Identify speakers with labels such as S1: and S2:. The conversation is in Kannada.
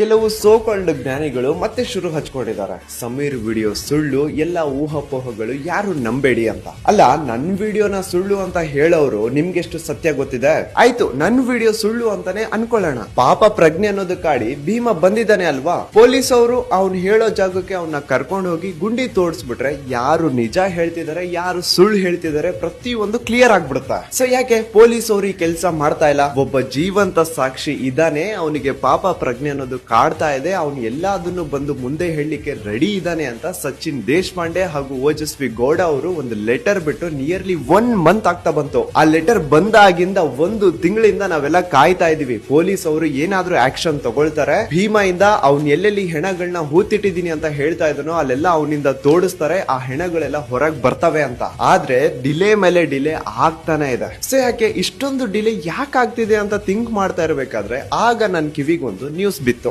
S1: ಕೆಲವು ಸೋಕಾಲ್ಡ್ ಜ್ಞಾನಿಗಳು ಮತ್ತೆ ಶುರು ಹಚ್ಕೊಂಡಿದ್ದಾರೆ. ಸಮೀರ್ ವಿಡಿಯೋ ಸುಳ್ಳು, ಎಲ್ಲ ಊಹಾಪೋಹಗಳು ಯಾರು ನಂಬೇಡಿ ಅಂತ. ಅಲ್ಲ, ನನ್ ವಿಡಿಯೋನ ಸುಳ್ಳು ಅಂತ ಹೇಳೋರು ನಿಮ್ಗೆಷ್ಟು ಸತ್ಯ ಗೊತ್ತಿದೆ? ಆಯ್ತು, ನನ್ ವಿಡಿಯೋ ಸುಳ್ಳು ಅಂತಾನೆ ಅನ್ಕೊಳ್ಳೋಣ. ಪಾಪ ಪ್ರಜ್ಞೆ ಅನ್ನೋದು ಕಾಡಿ ಭೀಮ ಬಂದಿದ್ದಾನೆ ಅಲ್ವಾ? ಪೊಲೀಸ್ ಅವರು ಅವ್ನು ಹೇಳೋ ಜಾಗಕ್ಕೆ ಅವನ್ನ ಕರ್ಕೊಂಡು ಹೋಗಿ ಗುಂಡಿ ತೋಡ್ಸ್ಬಿಟ್ರೆ ಯಾರು ನಿಜ ಹೇಳ್ತಿದಾರೆ, ಯಾರು ಸುಳ್ಳು ಹೇಳ್ತಿದಾರೆ ಪ್ರತಿಯೊಂದು ಕ್ಲಿಯರ್ ಆಗ್ಬಿಡುತ್ತೆ. ಸೊ ಯಾಕೆ? ಪೊಲೀಸ್ ಅವರು ಈ ಕೆಲಸ ಮಾಡ್ತಾ ಇಲ್ಲ. ಒಬ್ಬ ಜೀವಂತ ಸಾಕ್ಷಿ ಇದ್ದಾನೆ, ಅವನಿಗೆ ಪಾಪ ಪ್ರಜ್ಞೆ ಅನ್ನೋದು ಕಾಡ್ತಾ ಇದೆ. ಅವನು ಎಲ್ಲದನ್ನು ಬಂದು ಮುಂದೆ ಹೇಳಲಿಕ್ಕೆ ರೆಡಿ ಇದ್ದಾನೆ ಅಂತ ಸಚಿನ್ ದೇಶಪಾಂಡೆ ಹಾಗೂ ಓಜಸ್ವಿ ಗೌಡ ಅವರು ಒಂದು ಲೆಟರ್ ಬಿಟ್ಟು ನಿಯರ್ಲಿ ಒನ್ ಮಂತ್ ಆಗ್ತಾ ಬಂತು. ಆ ಲೆಟರ್ ಬಂದಾಗಿಂದ ಒಂದು ತಿಂಗಳಿಂದ ನಾವೆಲ್ಲ ಕಾಯ್ತಾ ಇದೀವಿ ಪೊಲೀಸ್ ಅವರು ಏನಾದ್ರೂ ಆಕ್ಷನ್ ತಗೊಳ್ತಾರೆ. ಭೀಮಾ ಇಂದ ಅವ್ನ ಎಲ್ಲೆಲ್ಲಿ ಹೆಣಗಳನ್ನ ಹೂತಿಟ್ಟಿದೀನಿ ಅಂತ ಹೇಳ್ತಾ ಇದನೋ ಅಲ್ಲೆಲ್ಲ ಅವನಿಂದ ತೋಡಿಸ್ತಾರೆ. ಆ ಹೆಣಗಳೆಲ್ಲ ಹೊರಗ್ ಬರ್ತವೆ ಅಂತ. ಆದ್ರೆ ಡಿಲೇ ಮೇಲೆ ಡಿಲೇ ಆಗ್ತಾನೆ ಇದೆ. ಸೊ ಯಾಕೆ ಇಷ್ಟೊಂದು ಡಿಲೇ ಯಾಕೆ ಆಗ್ತಿದೆ ಅಂತ ಥಿಂಕ್ ಮಾಡ್ತಾ ಇರ್ಬೇಕಾದ್ರೆ ಆಗ ನನ್ ಕಿವಿಗೊಂದು ನ್ಯೂಸ್ ಬಿತ್ತು.